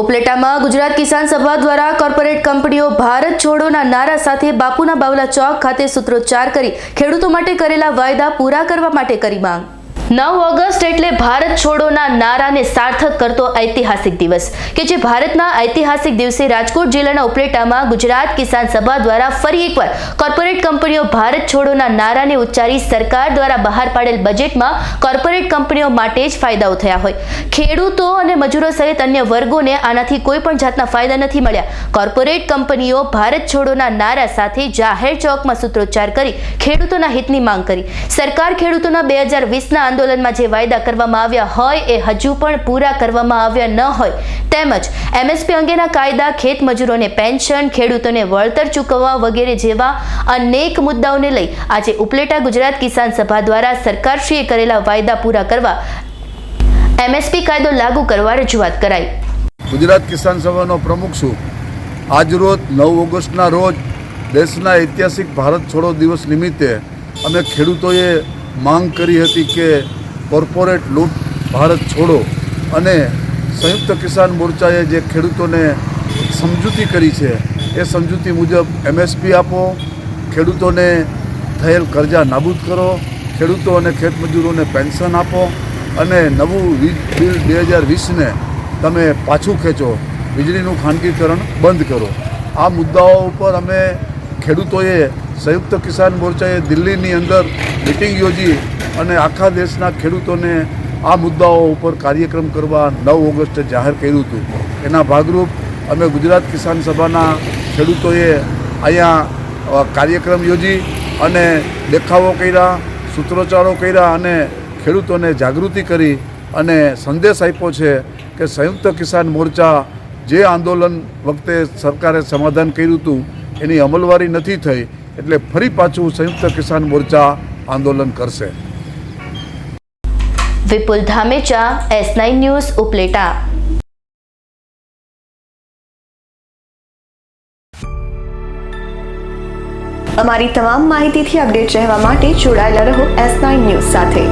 ઉપલેટામાં ગુજરાત કિસાન સભા દ્વારા કોર્પોરેટ કંપનીઓ ભારત છોડોના નારા સાથે બાપુના બાવલા ચોક ખાતે સૂત્રોચ્ચાર કરી ખેડૂતો માટે કરેલા વાયદા પૂરા કરવા માટે કરી માંગ. નવ ઓગસ્ટ એટલે ભારત છોડોના નારાને સાર્થક કરતો ઐતિહાસિક દિવસ, કે જે ભારતના ઐતિહાસિક દિવસે રાજકોટ જિલ્લાના ઉપલેટામાં ગુજરાત કિસાન સભા દ્વારા ફરી એકવાર કોર્પોરેટ કંપનીઓ ભારત છોડોના નારાને ઉચ્ચારી સરકાર દ્વારા બહાર પાડેલ બજેટમાં કોર્પોરેટ કંપનીઓ માટે જ ફાયદાઓ થયા હોય. ખેડૂતો અને મજૂરો સહિત અન્ય વર્ગોને આનાથી કોઈ પણ જાતના ફાયદા નથી મળ્યા. કોર્પોરેટ કંપનીઓ ભારત છોડોના નારા સાથે જાહેર ચોકમાં સૂત્રોચ્ચાર કરી ખેડૂતોના હિતની માંગ કરી. સરકાર ખેડૂતોના બે હજાર વીસના આંદોલનમાં જે વાયદા કરવામાં આવ્યા હોય એ હજુ પણ પૂરા કરવામાં આવ્યા ન હોય. તેમજ એમએસપી અંગેના કાયદા, ખેત મજૂરોને પેન્શન, ખેડૂતોને વળતર ચૂકવવા વગેરે જેવા અનેક મુદ્દાઓને લઈ આજે ઉપલેટા ગુજરાત કિસાન સભા દ્વારા સરકારશ્રીએ કરેલા વાયદા પૂરા કરવા એમએસપી કાયદો લાગુ કરવા રજૂઆત કરાઈ. ગુજરાત કિસાન સભાનો પ્રમુખ છું. આજરોજ નવ ઓગસ્ટના રોજ દેશના ઐતિહાસિક ભારત છોડો દિવસ નિમિત્તે અમે ખેડૂતોએ માંગ કરી હતી કે કોર્પોરેટ લૂંટ ભારત છોડો અને સંયુક્ત કિસાન મોરચાએ જે ખેડૂતોને સમજૂતી કરી છે, એ સમજૂતી મુજબ એમએસપી આપો, ખેડૂતોને થયેલ કરજા નાબૂદ કરો, ખેડૂતો અને ખેતમજૂરોને પેન્શન આપો અને નવું વીજ બિલ બે હજાર વીસને તમે પાછું ખેંચો, વીજળીનું ખાનગીકરણ બંધ કરો. આ મુદ્દાઓ ઉપર અમે ખેડૂતોએ, સંયુક્ત કિસાન મોરચાએ દિલ્હીની અંદર મિટિંગ યોજી અને આખા દેશના ખેડૂતોને આ મુદ્દાઓ ઉપર કાર્યક્રમ કરવા નવ ઓગસ્ટે જાહેર કર્યું હતું. એના ભાગરૂપ અમે ગુજરાત કિસાન સભાના ખેડૂતોએ અહીંયા કાર્યક્રમ યોજી અને દેખાવો કર્યા, સૂત્રોચ્ચારો કર્યા અને ખેડૂતોને જાગૃતિ કરી અને સંદેશ આપ્યો છે કે સંયુક્ત કિસાન મોરચા જે આંદોલન વખતે સરકારે સમાધાન કર્યું હતું, એની અમલવારી નથી થઈ એટલે ફરી પાછું સંયુક્ત કિસાન મોરચા આંદોલન કરશે. Vipul Dhamecha S nine news Upleta અમારી તમામ માહિતીથી અપડેટ રહેવા માટે જોડાયેલા રહો એસ નાઇન ન્યૂઝ સાથે.